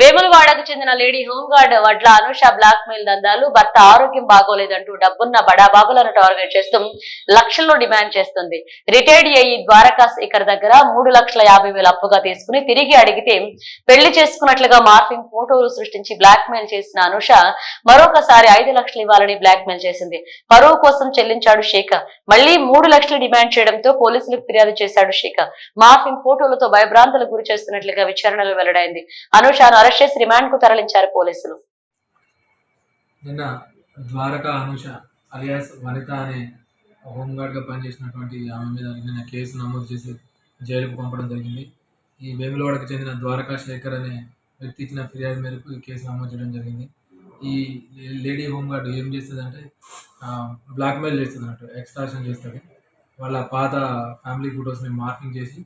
Vemos విజయవాడకు చెందిన lady home guard వడ్ల అనుష బ్లాక్ మెయిల్ దందాలు భర్త ఆరోగ్యం బాగోలేదంటూ డబ్బున్న బడాబాబులను టార్గెట్ చేస్తూ లక్షల్లో డిమాండ్ చేస్తుంది. రిటైర్డ్ అయ్యి ద్వారకా శేఖర్ దగ్గర మూడు లక్షల యాభై వేల అప్పుగా తీసుకుని తిరిగి అడిగితే పెళ్ళి చేసుకున్నట్లుగా మార్ఫింగ్ ఫోటోలు సృష్టించి బ్లాక్ మెయిల్ చేసిన అనుష మరొకసారి ఐదు లక్షలు ఇవ్వాలని బ్లాక్ మెయిల్ చేసింది. పరువు కోసం చెల్లించాడు శేఖర్. మళ్ళీ మూడు లక్షలు డిమాండ్ చేయడంతో పోలీసులకు ఫిర్యాదు చేశాడు శేఖర్. మార్ఫింగ్ ఫోటోలతో భయభ్రాంతులకు గురి చేస్తున్నట్లుగా విచారణలో వెల్లడైంది. అనుషాను అరెస్ట్ చేసి రిమాండ్కు తరలించారు పోలీసులు. నిన్న ద్వారకా అనుష అలియాస్ వనిత అనే హోంగార్డ్గా పనిచేసినటువంటి ఆమె మీద నిన్న కేసు నమోదు చేసి జైలుకు పంపడం జరిగింది. ఈ వేములవాడకు చెందిన ద్వారకా శేఖర్ అనే వ్యక్తి ఇచ్చిన ఫిర్యాదు మేరకు ఈ కేసు నమోదు చేయడం జరిగింది. ఈ లేడీ హోంగార్డ్ ఏం చేస్తుందంటే బ్లాక్మెయిల్ చేస్తుంది అన్నట్టు ఎక్స్ట్రాషన్ చేస్తుంది. వాళ్ళ పాత ఫ్యామిలీ ఫొటోస్ని మార్కింగ్ చేసి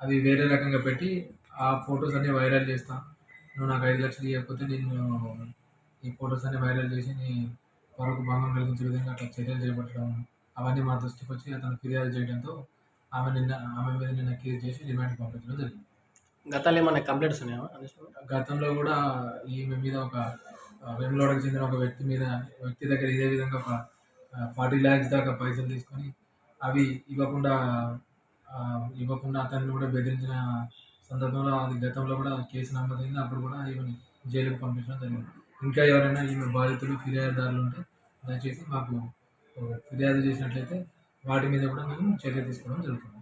అవి వేరే రకంగా పెట్టి ఆ ఫొటోస్ అన్నీ వైరల్ చేస్తాం నువ్వు నాకు ఐదు లక్షలు ఇవ్వకపోతే నేను ఈ ఫొటోస్ అన్ని వైరల్ చేసి నీ పరకు భంగం కలిగించే విధంగా అట్లా చర్యలు చేపట్టడం అవన్నీ మా దృష్టికి వచ్చి అతను ఫిర్యాదు చేయడంతో ఆమె నిన్న ఆమె మీద నిన్న కేసు చేసి రిమాండ్ పంపించడం జరిగింది. గతంలో ఏమైనా కంప్లైంట్స్ ఉన్నాయా గతంలో కూడా ఈమె మీద ఒక వెమ్లోడకు చెందిన ఒక వ్యక్తి మీద వ్యక్తి దగ్గర ఇదే విధంగా ఒక ఫార్టీ ల్యాక్స్ దాకా పైసలు తీసుకొని అవి ఇవ్వకుండా ఇవ్వకుండా అతన్ని కూడా బెదిరించిన సందర్భంలో అది గతంలో కూడా కేసు నమోదైంది. అప్పుడు కూడా ఈమెను జైలుకు పంపించడం జరిగింది. ఇంకా ఎవరైనా ఈమె బాధితులు ఫిర్యాదుదారులు ఉంటే దయచేసి మాకు ఫిర్యాదు చేసినట్లయితే వాటి మీద కూడా మేము చర్య తీసుకోవడం జరుగుతుంది.